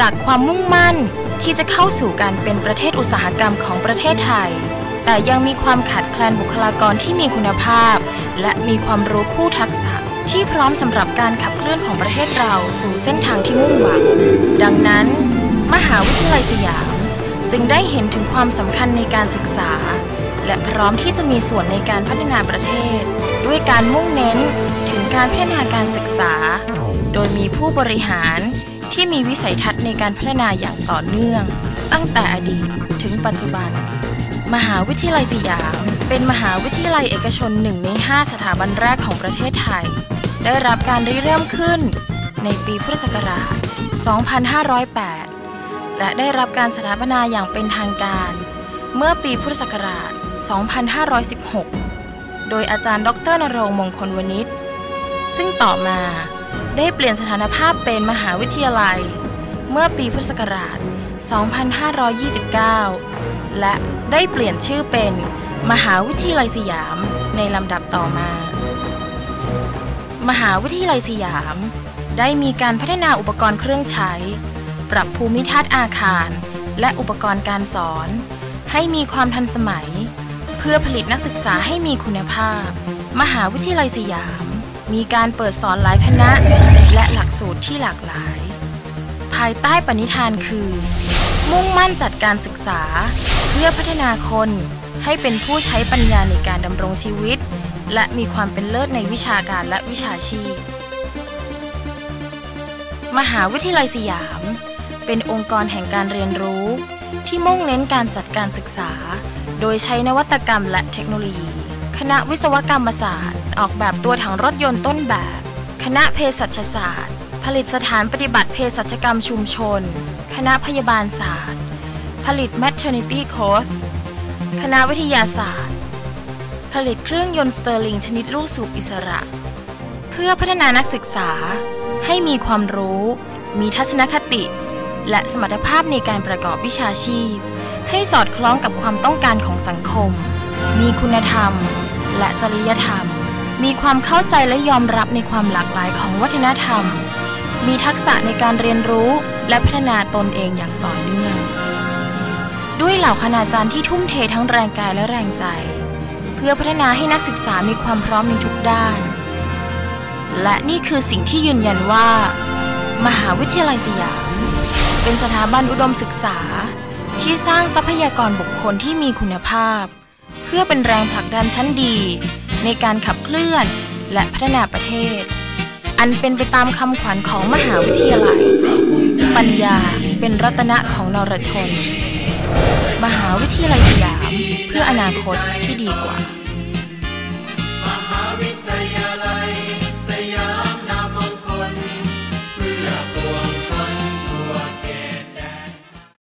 จากความมุ่งมั่นที่จะเข้าสู่การเป็นประเทศอุตสาหกรรมของประเทศไทย แต่ยังมีความขาดแคลนบุคลากรที่มีคุณภาพ และมีความรู้คู่ทักษะที่พร้อมสำหรับการขับเคลื่อนของประเทศเราสู่เส้นทางที่มุ่งหวัง ดังนั้น มหาวิทยาลัยสยาม จึงได้เห็นถึงความสำคัญในการศึกษา และพร้อมที่จะมีส่วนในการพัฒนาประเทศ ด้วยการมุ่งเน้นถึงการพัฒนาการศึกษา โดยมีผู้บริหาร ที่มีวิสัยทัศน์ในการพัฒนาอย่างต่อเนื่อง ตั้งแต่อดีตถึงปัจจุบัน มหาวิทยาลัยสยาม เป็นมหาวิทยาลัยเอกชนหนึ่งใน 5 สถาบันแรกของประเทศไทย ได้รับการริเริ่มขึ้นในปีพุทธศักราช 2508 และได้รับการสถาปนาอย่างเป็นทางการ เมื่อปีพุทธศักราช 2516 โดยอาจารย์ ดรนรงมงคลวณิช ซึ่งต่อมาได้เปลี่ยนสถานภาพเป็นมหาวิทยาลัย เมื่อปีพุทธศักราช 2529 และได้เปลี่ยนชื่อเป็นมหาวิทยาลัยสยามในลำดับต่อมา มหาวิทยาลัยสยาม ได้มีการพัฒนาอุปกรณ์เครื่องใช้ ปรับภูมิทัศน์อาคาร และอุปกรณ์การสอน ให้มีความทันสมัย เพื่อผลิตนักศึกษาให้มีคุณภาพ มหาวิทยาลัยสยาม มีการเปิดสอนหลายคณะ และหลักสูตรที่หลากหลาย ภายใต้ปณิธานคือ มุ่งมั่นจัดการศึกษา เพื่อพัฒนาคนให้เป็นผู้ใช้ปัญญาในการดำรงชีวิต และมีความเป็นเลิศในวิชาการและวิชาชีพ มหาวิทยาลัยสยาม เป็นองค์กรแห่งการเรียนรู้ ที่มุ่งเน้นการจัดการศึกษา โดยใช้นวัตกรรมและเทคโนโลยี คณะวิศวกรรมศาสตร์ ออกแบบตัวถังรถยนต์ต้นแบบ คณะเภสัชศาสตร์ ผลิตสถานปฏิบัติเภสัชกรรมชุมชน คณะพยาบาลศาสตร์ ผลิต maternity course คณะวิทยาศาสตร์ ผลิตเครื่องยนต์สเตอร์ลิงชนิดลูกสูบอิสระ เพื่อพัฒนานักศึกษาให้มีความรู้ มีทัศนคติ และสมรรถภาพในการประกอบวิชาชีพ ให้สอดคล้องกับความต้องการของสังคม มีคุณธรรม และจริยธรรม มีความเข้าใจและยอมรับในความหลากหลายของวัฒนธรรม มีทักษะในการเรียนรู้และพัฒนาตนเองอย่างต่อเนื่อง ด้วยเหล่าคณาจารย์ที่ทุ่มเททั้งแรงกายและแรงใจ เพื่อพัฒนาให้นักศึกษามีความพร้อมในทุกด้าน และนี่คือสิ่งที่ยืนยันว่า มหาวิทยาลัยสยาม เป็นสถาบันอุดมศึกษาที่สร้างทรัพยากรบุคคลที่มีคุณภาพ เพื่อเป็นแรงผลักดันชั้นดี ในการขับเคลื่อนและพัฒนาประเทศ อันเป็นไปตามคำขวัญของมหาวิทยาลัย ปัญญาเป็นรัตนะของนรชน มหาวิทยาลัยสยามเพื่ออนาคตที่ดีกว่า